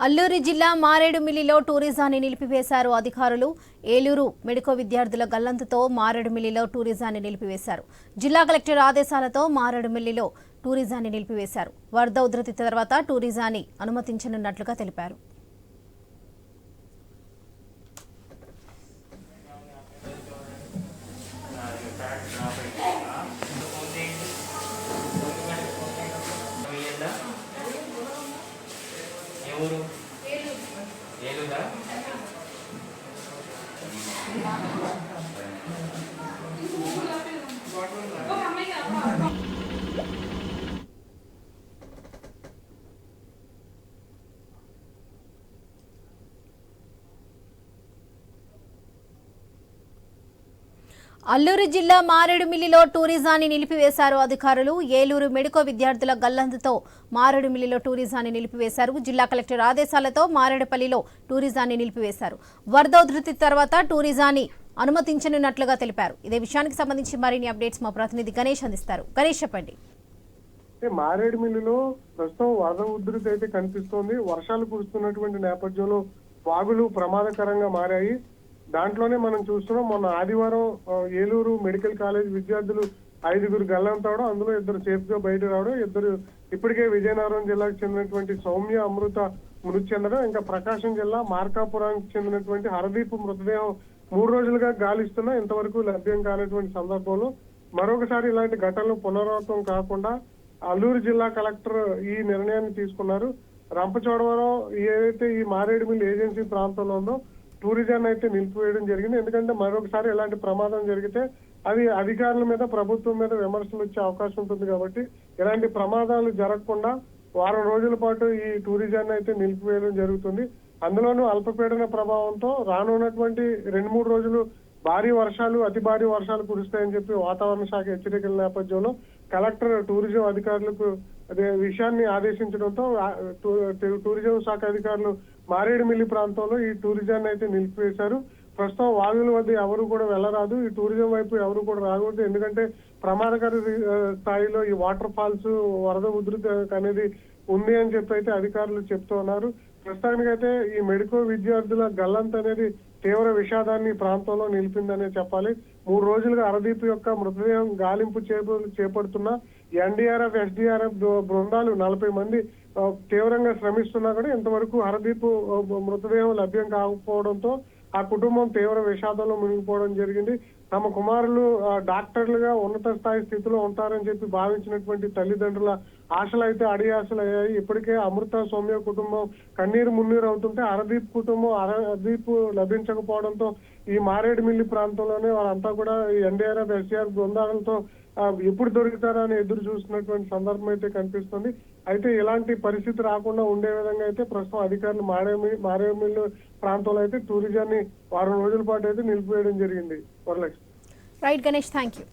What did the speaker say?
అల్లూరి జిల్లా మారేడుమిల్లిలో టూరిజాన్ని నిలిపివేశారు అధికారులు. ఏలూరు మెడికో విద్యార్థుల గల్లంతుతో మారేడుమిల్లిలో టూరిజాన్ని నిలిపివేశారు. జిల్లా కలెక్టర్ ఆదేశాలతో మారేడుమిల్లిలో టూరిజాన్ని నిలిపివేశారు. వరద ఉధృతి తర్వాత టూరిజాన్ని అనుమతించనున్నట్లుగా తెలిపారు. Thank you. అల్లూరు జిల్లా మారేడుమిల్లిలో టూరిజాన్ని నిలిపివేశారు అధికారులు. ఏలూరు మెడికో విద్యార్థుల గల్లంతుతో మారేడుమిల్లిలో టూరిజాన్ని నిలిపివేశారు. జిల్లా కలెక్టర్ ఆదేశాలతో మారేడుపల్లిలో టూరిజాన్ని నిలిపివేశారు. వరద ఉధృతి తర్వాత టూరిజాన్ని అనుమతించనున్నట్లుగా తెలిపారు. ఇదే విషయానికి సంబంధించి మరిన్ని అప్డేట్స్ మా ప్రతినిధి గణేష్ అందిస్తారు. గణేష్ చెప్పండి. మారేడుమిల్లిలో ప్రస్తుతం వరద ఉధృతి అయితే కనిపిస్తోంది. వర్షాలు కురుస్తున్నటువంటి నేపథ్యంలో వాగులు ప్రమాదకరంగా మారాయి. దాంట్లోనే మనం చూస్తున్నాం మొన్న ఆదివారం ఏలూరు మెడికల్ కాలేజ్ విద్యార్థులు ఐదుగురు గల్లంతవడం అందులో ఇద్దరు సేఫ్గా బయట రావడం ఇద్దరు ఇప్పటికే విజయనగరం జిల్లాకు చెందినటువంటి సౌమ్య అమృత మృతి చెందడం ఇంకా ప్రకాశం జిల్లా మార్కాపురానికి చెందినటువంటి హరదీప్ మృతదేహం మూడు రోజులుగా గాలిస్తున్నా ఇంతవరకు లభ్యం కానటువంటి సందర్భంలో. మరొకసారి ఇలాంటి ఘటనలు పునరావృతం కాకుండా అల్లూరు జిల్లా కలెక్టర్ ఈ నిర్ణయాన్ని తీసుకున్నారు. రంపచోడవరం ఏదైతే ఈ మారేడుమిల్లి ఏజెన్సీ ప్రాంతంలో ఉందో టూరిజం అయితే నిలిపివేయడం జరిగింది. ఎందుకంటే మరొకసారి ఇలాంటి ప్రమాదం జరిగితే అది అధికారుల మీద ప్రభుత్వం మీద విమర్శలు వచ్చే అవకాశం ఉంటుంది కాబట్టి ఇలాంటి ప్రమాదాలు జరగకుండా వారం రోజుల పాటు ఈ టూరిజాన్ని అయితే నిలిపివేయడం జరుగుతుంది. అందులోనూ అల్పపీడన ప్రభావంతో రానున్నటువంటి రెండు మూడు రోజులు భారీ వర్షాలు అతి భారీ వర్షాలు కురుస్తాయని చెప్పి వాతావరణ శాఖ హెచ్చరికల నేపథ్యంలో కలెక్టర్ టూరిజం అధికారులకు అదే విషయాన్ని ఆదేశించడంతో టూ- టూరిజం శాఖ అధికారులు మారేడుమిల్లి ప్రాంతంలో ఈ టూరిజాన్ని అయితే నిలిపివేశారు. ప్రస్తుతం వాగుల వద్ద ఎవరు కూడా వెళ్ళరాదు. ఈ టూరిజం వైపు ఎవరు కూడా రాకూడదు. ఎందుకంటే ప్రమాదకర స్థాయిలో ఈ వాటర్ ఫాల్స్ వరద ఉధృతి అనేది ఉంది అని చెప్పి అయితే అధికారులు చెప్తూ ఉన్నారు. ప్రస్తుతానికైతే ఈ మెడికో విద్యార్థుల గల్లంత్ అనేది తీవ్ర విషాదాన్ని ప్రాంతంలో నిలిపిందనే చెప్పాలి. మూడు రోజులుగా అరదీప్ యొక్క మృతదేహం గాలింపు చేపడుతున్న ఎన్డీఆర్ఎఫ్ ఎస్డీఆర్ఎఫ్ బృందాలు నలభై మంది తీవ్రంగా శ్రమిస్తున్నా కూడా ఇంతవరకు హరదీప్ మృతదేహం లభ్యం కాకపోవడంతో ఆ కుటుంబం తీవ్ర విషాదంలో మునిగిపోవడం జరిగింది. తమ కుమారులు డాక్టర్లుగా ఉన్నత స్థాయి స్థితిలో ఉంటారని చెప్పి భావించినటువంటి తల్లిదండ్రుల ఆశలు అయితే అడి ఆశలు అయ్యాయి ఇప్పటికే అమృత సౌమ్య కుటుంబం కన్నీరు మున్నీరు అవుతుంటే అరదీప్ కుటుంబం అరదీప్ లభించకపోవడంతో ఈ మారేడుమిల్లి ప్రాంతంలోనే వాళ్ళంతా కూడా ఈ ఎన్డీఆర్ఎఫ్ ఎస్ఆర్ బృందాలతో ఎప్పుడు దొరుకుతారా అని ఎదురు చూస్తున్నటువంటి సందర్భం అయితే కనిపిస్తుంది. అయితే ఇలాంటి పరిస్థితి రాకుండా ఉండే విధంగా అయితే ప్రస్తుతం అధికారులు మారేమి మారేమిల్లు ప్రాంతంలో అయితే టూరిజాన్ని వారం రోజుల పాటు అయితే నిలిపివేయడం జరిగింది. Varalakshmi. Right Ganesh thank you